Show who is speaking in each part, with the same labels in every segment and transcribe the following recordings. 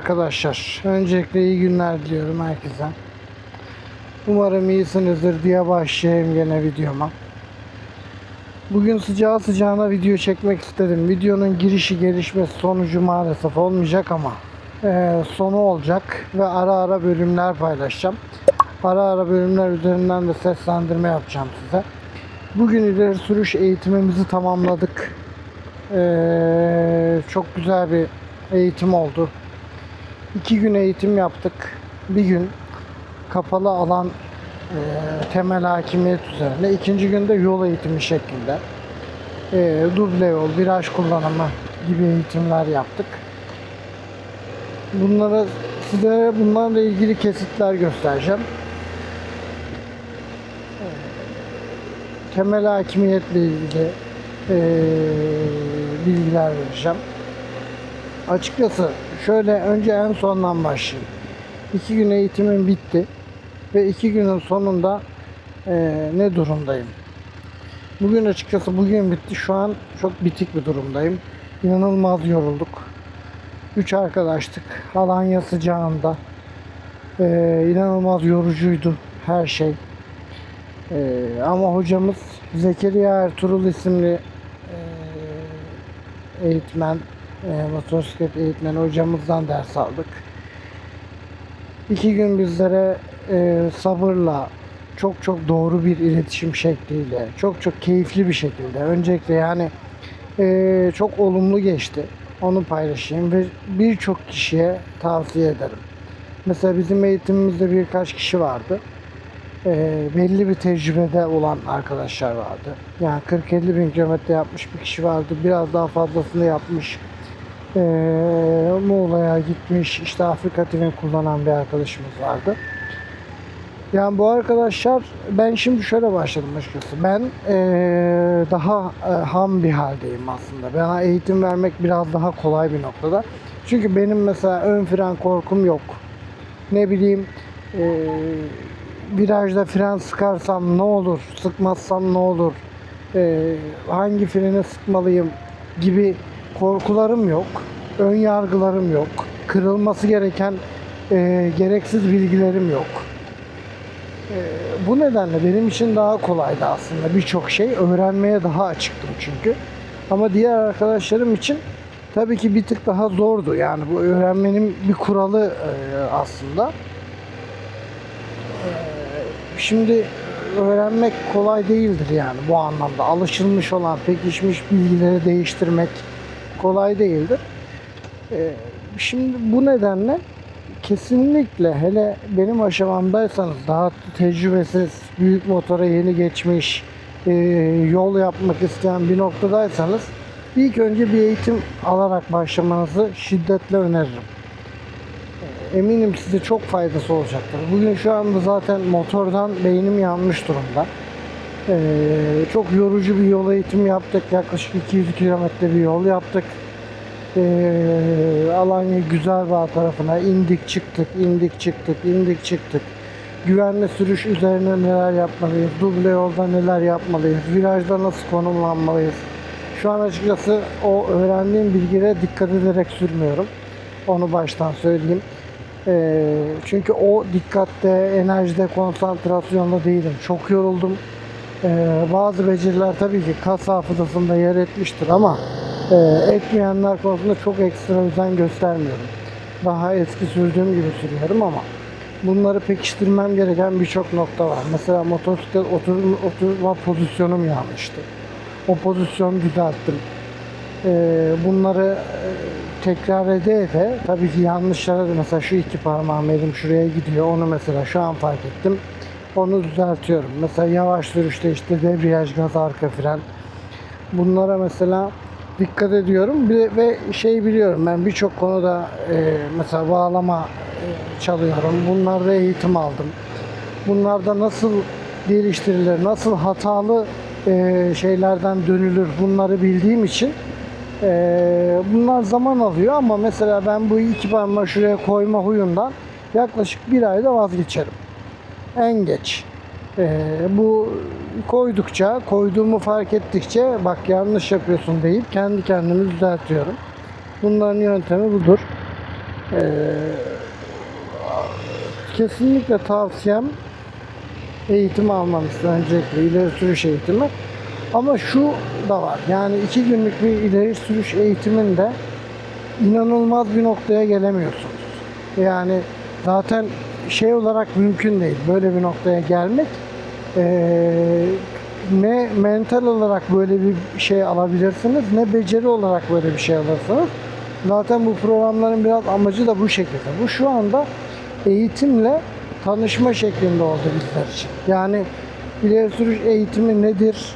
Speaker 1: Arkadaşlar. Öncelikle iyi günler diliyorum herkese. Umarım iyisinizdir diye başlayayım gene videoma. Bugün sıcağı sıcağına video çekmek istedim. Videonun girişi gelişmesi sonucu maalesef olmayacak ama eee, sonu olacak ve ara ara bölümler paylaşacağım. Ara ara bölümler üzerinden de seslendirme yapacağım size. Bugün ileri sürüş eğitimimizi tamamladık. Eee, çok güzel bir eğitim oldu. İki gün eğitim yaptık. Bir gün kapalı alan e, temel hakimiyet üzerine. İkinci günde yol eğitimi şeklinde. E, duble yol, viraj kullanımı gibi eğitimler yaptık. Bunlara size bunlarla ilgili kesitler göstereceğim. E, temel hakimiyetle ilgili e, bilgiler vereceğim. Açıkçası şöyle önce en sondan başlayayım. İki gün eğitimim bitti ve iki günün sonunda eee, ne durumdayım? Bugün açıkçası bugün bitti. Şu an çok bitik bir durumdayım. İnanılmaz yorulduk. Üç arkadaştık. Alanya sıcağında. Eee inanılmaz yorucuydu her şey. Eee, ama hocamız Zekeriya Ertuğrul isimli eee, eğitmen, e, motosiklet eğitmeni hocamızdan ders aldık. İki gün bizlere e, sabırla, çok çok doğru bir iletişim şekliyle, çok çok keyifli bir şekilde, öncelikle yani e, çok olumlu geçti. Onu paylaşayım ve birçok kişiye tavsiye ederim. Mesela bizim eğitimimizde birkaç kişi vardı. E, belli bir tecrübede olan arkadaşlar vardı. Yani 40-50 bin kilometre yapmış bir kişi vardı. Biraz daha fazlasını yapmış. E, Muğla'ya gitmiş. işte Afrika TV kullanan bir arkadaşımız vardı. Yani bu arkadaşlar ben şimdi şöyle başladım açıkçası. Ben e, daha e, ham bir haldeyim aslında. Bana eğitim vermek biraz daha kolay bir noktada. Çünkü benim mesela ön fren korkum yok. Ne bileyim e, virajda fren sıkarsam ne olur, sıkmazsam ne olur, e, hangi freni sıkmalıyım gibi korkularım yok, ön yargılarım yok, kırılması gereken e, gereksiz bilgilerim yok. E, bu nedenle benim için daha kolaydı aslında birçok şey. Öğrenmeye daha açıktım çünkü. Ama diğer arkadaşlarım için tabii ki bir tık daha zordu. Yani bu öğrenmenin bir kuralı e, aslında. Şimdi öğrenmek kolay değildir yani bu anlamda. Alışılmış olan, pekişmiş bilgileri değiştirmek kolay değildir. Ee, Şimdi bu nedenle kesinlikle hele benim aşamamdaysanız daha tecrübesiz, büyük motora yeni geçmiş, e, yol yapmak isteyen bir noktadaysanız ilk önce bir eğitim alarak başlamanızı şiddetle öneririm eminim size çok faydası olacaktır. Bugün şu anda zaten motordan beynim yanmış durumda. Ee, çok yorucu bir yol eğitimi yaptık. Yaklaşık 200 kilometre bir yol yaptık. Ee, Alanya Güzelbağ tarafına indik çıktık, indik çıktık, indik çıktık. Güvenli sürüş üzerine neler yapmalıyız, duble yolda neler yapmalıyız, virajda nasıl konumlanmalıyız. Şu an açıkçası o öğrendiğim bilgilere dikkat ederek sürmüyorum. Onu baştan söyleyeyim. Ee, çünkü o dikkatte, enerjide, konsantrasyonda değilim. Çok yoruldum. Ee, bazı beceriler tabii ki kas hafızasında yer etmiştir ama e, etmeyenler konusunda çok ekstra özen göstermiyorum. Daha eski sürdüğüm gibi sürüyorum ama bunları pekiştirmem gereken birçok nokta var. Mesela motosiklet oturma, oturma pozisyonum yanlıştı. O pozisyonu düzelttim. Ee, bunları e, tekrar ede tabii ki yanlışlara mesela şu iki parmağım elim şuraya gidiyor onu mesela şu an fark ettim onu düzeltiyorum. Mesela yavaş sürüşte işte debriyaj gaz arka fren. Bunlara mesela dikkat ediyorum. Ve şey biliyorum ben birçok konuda e, mesela bağlama e, çalıyorum. Bunlarda eğitim aldım. Bunlarda nasıl geliştirilir nasıl hatalı e, şeylerden dönülür bunları bildiğim için ee, bunlar zaman alıyor. Ama mesela ben bu iki parmağı şuraya koyma huyundan yaklaşık bir ayda vazgeçerim. En geç. Ee, bu koydukça, koyduğumu fark ettikçe bak yanlış yapıyorsun deyip kendi kendimi düzeltiyorum. Bunların yöntemi budur. Ee, kesinlikle tavsiyem eğitim almanız öncelikle ileri sürüş eğitimi. Ama şu da var. Yani iki günlük bir ileri sürüş eğitiminde inanılmaz bir noktaya gelemiyorsunuz. Yani zaten şey olarak mümkün değil böyle bir noktaya gelmek. Ee, ne mental olarak böyle bir şey alabilirsiniz ne beceri olarak böyle bir şey alırsınız. Zaten bu programların biraz amacı da bu şekilde. Bu şu anda eğitimle tanışma şeklinde oldu bizler için. Yani ileri sürüş eğitimi nedir?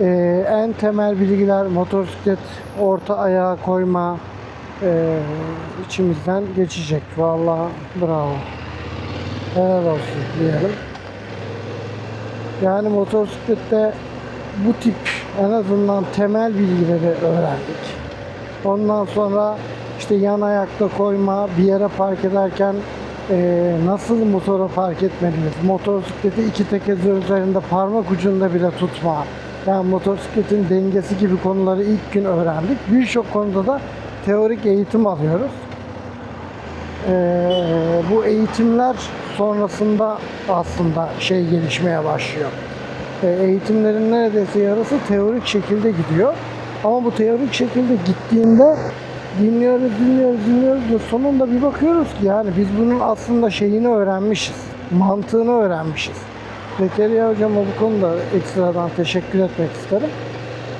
Speaker 1: Ee, en temel bilgiler motosiklet orta ayağa koyma ee, içimizden geçecek. Vallahi bravo. Helal olsun diyelim. Yani motosiklette bu tip en azından temel bilgileri öğrendik. Ondan sonra işte yan ayakta koyma, bir yere park ederken eee, nasıl motora park etmeliyiz? Motosikleti iki teker üzerinde parmak ucunda bile tutma. Yani motosikletin dengesi gibi konuları ilk gün öğrendik. Birçok konuda da teorik eğitim alıyoruz. Eee, bu eğitimler sonrasında aslında şey gelişmeye başlıyor. E, eğitimlerin neredeyse yarısı teorik şekilde gidiyor. Ama bu teorik şekilde gittiğinde dinliyoruz, dinliyoruz, dinliyoruz ve sonunda bir bakıyoruz ki yani biz bunun aslında şeyini öğrenmişiz. Mantığını öğrenmişiz. Zekeriya hocama bu konuda ekstradan teşekkür etmek isterim.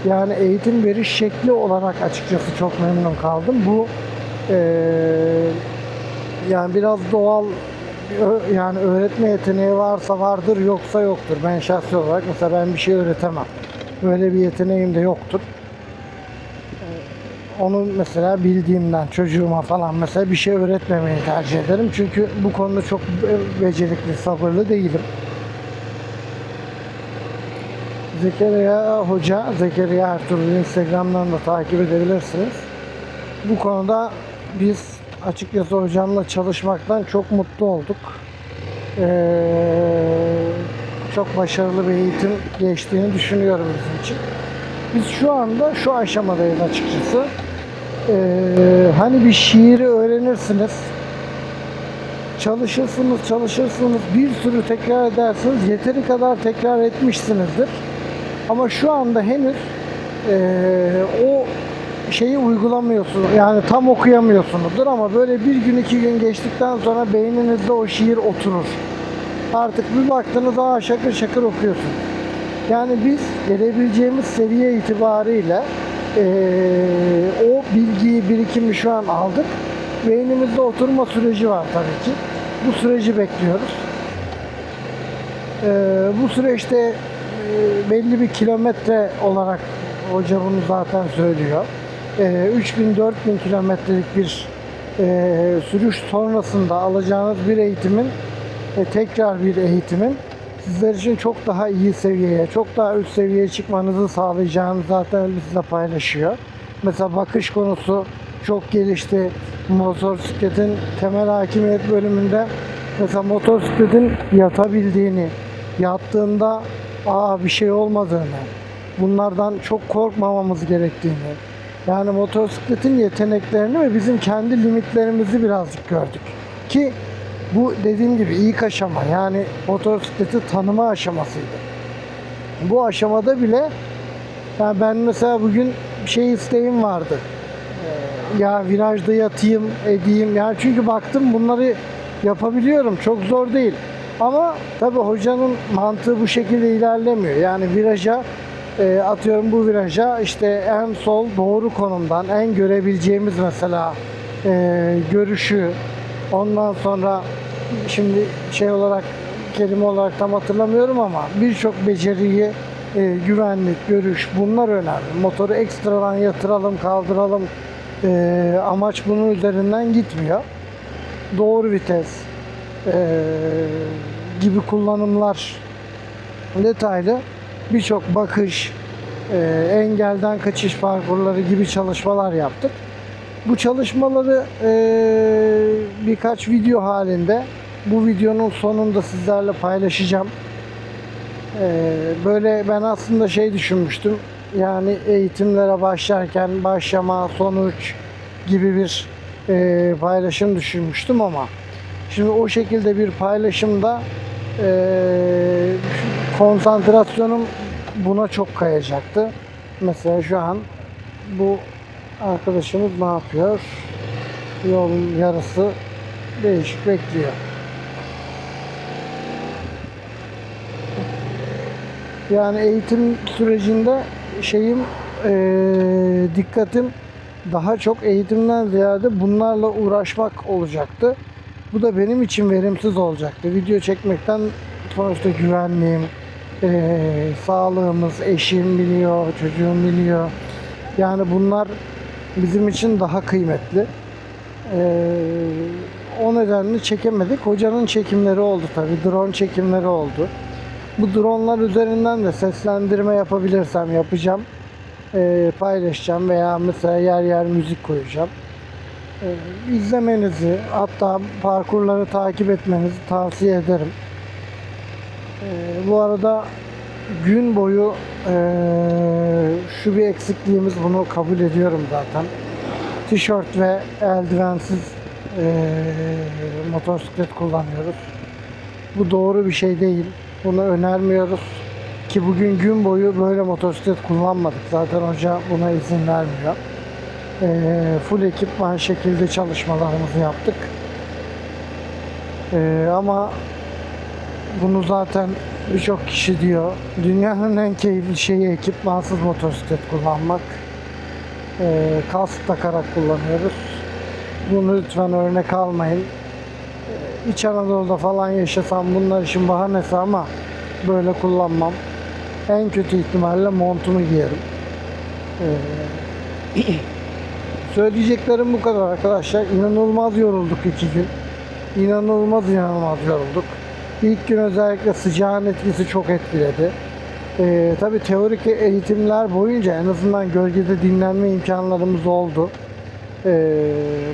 Speaker 1: Yani eğitim veriş şekli olarak açıkçası çok memnun kaldım. Bu eee yani biraz doğal yani öğretme yeteneği varsa vardır yoksa yoktur. Ben şahsi olarak mesela ben bir şey öğretemem. Böyle bir yeteneğim de yoktur. Ee, Onu mesela bildiğimden çocuğuma falan mesela bir şey öğretmemeyi tercih ederim. Çünkü bu konuda çok be- becerikli, sabırlı değilim. Zekeriya Hoca, Zekeriya Ertuğrul Instagram'dan da takip edebilirsiniz. Bu konuda biz açıkçası hocamla çalışmaktan çok mutlu olduk. Ee, çok başarılı bir eğitim geçtiğini düşünüyorum bizim için. Biz şu anda şu aşamadayız açıkçası. Ee, hani bir şiiri öğrenirsiniz. Çalışırsınız, çalışırsınız, bir sürü tekrar edersiniz. Yeteri kadar tekrar etmişsinizdir. Ama şu anda henüz eee, o şeyi uygulamıyorsunuz. Yani tam okuyamıyorsunuzdur ama böyle bir gün iki gün geçtikten sonra beyninizde o şiir oturur. Artık bir baktınız aa şakır şakır okuyorsunuz. Yani biz gelebileceğimiz seviye itibariyle eee, o bilgiyi, birikimi şu an aldık. Beynimizde oturma süreci var tabii ki. Bu süreci bekliyoruz. Ee, bu süreçte e, belli bir kilometre olarak hoca bunu zaten söylüyor. Ee, 3000-4000 kilometrelik bir e, sürüş sonrasında alacağınız bir eğitimin e, tekrar bir eğitimin sizler için çok daha iyi seviyeye, çok daha üst seviyeye çıkmanızı sağlayacağını zaten bizle paylaşıyor. Mesela bakış konusu çok gelişti. Motosikletin temel hakimiyet bölümünde mesela motosikletin yatabildiğini, yattığında aa bir şey olmadığını, bunlardan çok korkmamamız gerektiğini, yani motosikletin yeteneklerini ve bizim kendi limitlerimizi birazcık gördük. Ki bu dediğim gibi ilk aşama yani motosikleti tanıma aşamasıydı. Bu aşamada bile yani ben mesela bugün şey isteğim vardı. Ee, Ya virajda yatayım, edeyim. Yani çünkü baktım bunları yapabiliyorum. Çok zor değil. Ama tabii hocanın mantığı bu şekilde ilerlemiyor. Yani viraja e, atıyorum bu viraja işte en sol doğru konumdan en görebileceğimiz mesela e, görüşü ondan sonra şimdi şey olarak kelime olarak tam hatırlamıyorum ama birçok beceriyi e, güvenlik, görüş bunlar önemli. Motoru ekstradan yatıralım, kaldıralım e, amaç bunun üzerinden gitmiyor. Doğru vites e, gibi kullanımlar detaylı birçok bakış, e, engelden kaçış parkurları gibi çalışmalar yaptık. Bu çalışmaları e, birkaç video halinde bu videonun sonunda sizlerle paylaşacağım. E, böyle ben aslında şey düşünmüştüm. Yani eğitimlere başlarken başlama, sonuç gibi bir e, paylaşım düşünmüştüm ama şimdi o şekilde bir paylaşımda e, konsantrasyonum buna çok kayacaktı. Mesela şu an bu arkadaşımız ne yapıyor? Yolun yarısı değişik bekliyor. Yani eğitim sürecinde şeyim eee, dikkatim daha çok eğitimden ziyade bunlarla uğraşmak olacaktı. Bu da benim için verimsiz olacaktı. Video çekmekten sonuçta güvenliğim, eee, sağlığımız, eşim biliyor, çocuğum biliyor. Yani bunlar bizim için daha kıymetli. Eee, o nedenle çekemedik. Hocanın çekimleri oldu tabii. Drone çekimleri oldu. Bu dronlar üzerinden de seslendirme yapabilirsem yapacağım. Eee, paylaşacağım veya mesela yer yer müzik koyacağım. Eee, izlemenizi hatta parkurları takip etmenizi tavsiye ederim. Eee, bu arada gün boyu eee, şu bir eksikliğimiz bunu kabul ediyorum zaten. Tişört ve eldivensiz eee, motosiklet kullanıyoruz. Bu doğru bir şey değil. Bunu önermiyoruz. Ki bugün gün boyu böyle motosiklet kullanmadık. Zaten hoca buna izin vermiyor. Eee, full ekipman şekilde çalışmalarımızı yaptık. Eee, ama bunu zaten birçok kişi diyor. Dünyanın en keyifli şeyi ekipmansız motosiklet kullanmak. Eee kask takarak kullanıyoruz. Bunu lütfen örnek almayın. Eee, İç Anadolu'da falan yaşasam bunlar için bahanesi ama böyle kullanmam. En kötü ihtimalle montumu giyerim. Eee, söyleyeceklerim bu kadar arkadaşlar. İnanılmaz yorulduk iki gün. İnanılmaz inanılmaz yorulduk. İlk gün özellikle sıcağın etkisi çok etkiledi. Ee, tabii teorik eğitimler boyunca en azından gölgede dinlenme imkanlarımız oldu. Ee,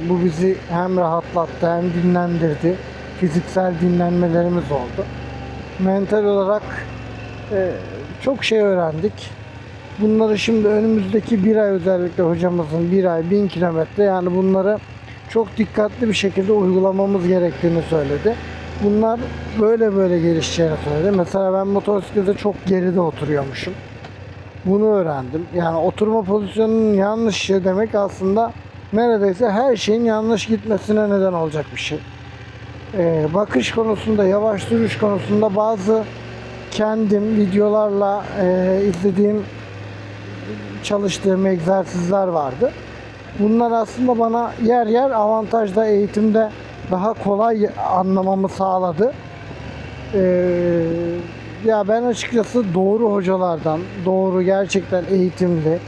Speaker 1: bu bizi hem rahatlattı hem dinlendirdi. Fiziksel dinlenmelerimiz oldu. Mental olarak e, çok şey öğrendik. Bunları şimdi önümüzdeki bir ay özellikle hocamızın bir ay bin kilometre yani bunları çok dikkatli bir şekilde uygulamamız gerektiğini söyledi. Bunlar böyle böyle gelişeceğini söyledi. Mesela ben motosiklete çok geride oturuyormuşum. Bunu öğrendim. Yani oturma pozisyonunun yanlış demek aslında neredeyse her şeyin yanlış gitmesine neden olacak bir şey. Ee, bakış konusunda, yavaş duruş konusunda bazı kendim videolarla e, izlediğim çalıştığım egzersizler vardı. Bunlar aslında bana yer yer avantajda eğitimde daha kolay anlamamı sağladı. Ee, ya ben açıkçası doğru hocalardan, doğru gerçekten eğitimli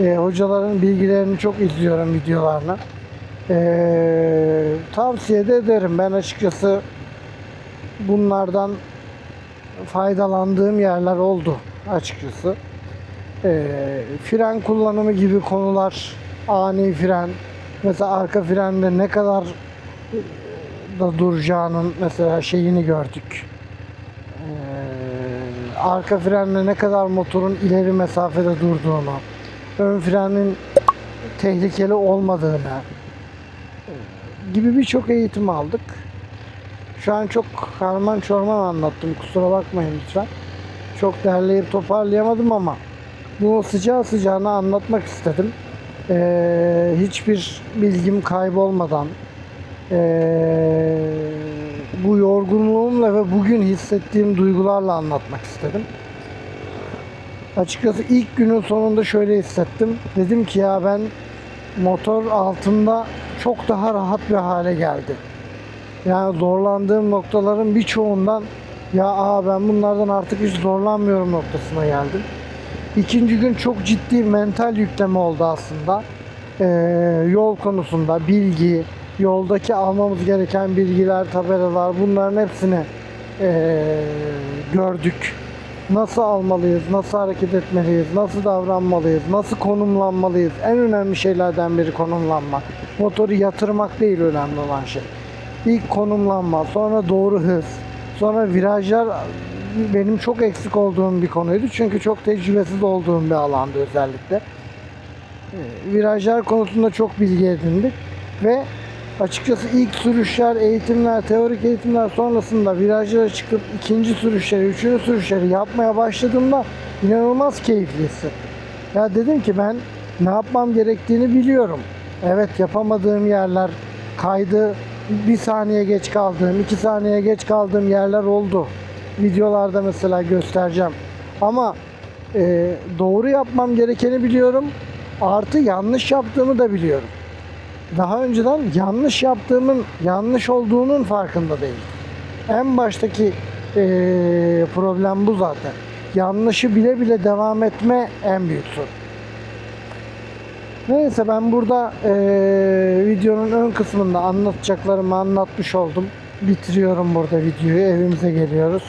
Speaker 1: e, hocaların bilgilerini çok izliyorum videolarını. Ee, tavsiye de ederim. Ben açıkçası bunlardan faydalandığım yerler oldu açıkçası. Ee, fren kullanımı gibi konular, ani fren, mesela arka frende ne kadar da duracağının mesela şeyini gördük. Ee, arka frenle ne kadar motorun ileri mesafede durduğunu, ön frenin tehlikeli olmadığını e, gibi birçok eğitim aldık. Şu an çok karman çorman anlattım. Kusura bakmayın lütfen. Çok derleyip toparlayamadım ama bunu sıcağı sıcağına anlatmak istedim. Ee, hiçbir bilgim kaybolmadan ee, bu yorgunluğumla ve bugün hissettiğim duygularla anlatmak istedim. Açıkçası ilk günün sonunda şöyle hissettim. Dedim ki ya ben motor altında çok daha rahat bir hale geldi. Yani zorlandığım noktaların birçoğundan ya aa ben bunlardan artık hiç zorlanmıyorum noktasına geldim. İkinci gün çok ciddi mental yükleme oldu aslında. Ee, yol konusunda bilgi, yoldaki almamız gereken bilgiler, tabelalar bunların hepsini ee, gördük. Nasıl almalıyız, nasıl hareket etmeliyiz, nasıl davranmalıyız, nasıl konumlanmalıyız. En önemli şeylerden biri konumlanma. Motoru yatırmak değil önemli olan şey. İlk konumlanma, sonra doğru hız, sonra virajlar benim çok eksik olduğum bir konuydu. Çünkü çok tecrübesiz olduğum bir alandı özellikle. Virajlar konusunda çok bilgi edindik ve Açıkçası ilk sürüşler, eğitimler, teorik eğitimler sonrasında virajlara çıkıp ikinci sürüşleri, üçüncü sürüşleri yapmaya başladığımda inanılmaz keyifli. Ya dedim ki ben ne yapmam gerektiğini biliyorum. Evet yapamadığım yerler kaydı bir saniye geç kaldığım, iki saniye geç kaldığım yerler oldu. Videolarda mesela göstereceğim. Ama e, doğru yapmam gerekeni biliyorum. Artı yanlış yaptığımı da biliyorum. Daha önceden yanlış yaptığımın yanlış olduğunun farkında değilim. En baştaki e, problem bu zaten. Yanlışı bile bile devam etme en büyük sorun. Neyse ben burada e, videonun ön kısmında anlatacaklarımı anlatmış oldum. Bitiriyorum burada videoyu. Evimize geliyoruz.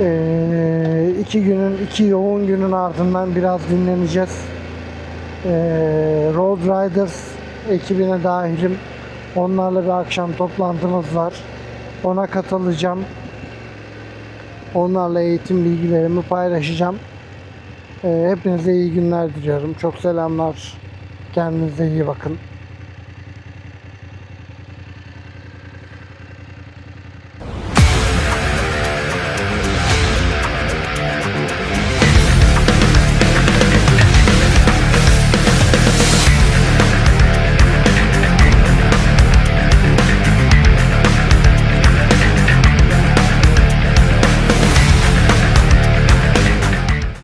Speaker 1: E, iki günün, iki yoğun günün ardından biraz dinleneceğiz. E, Road Riders ekibine dahilim. Onlarla bir akşam toplantımız var. Ona katılacağım. Onlarla eğitim bilgilerimi paylaşacağım. E, hepinize iyi günler diliyorum. Çok selamlar. Kendinize iyi bakın.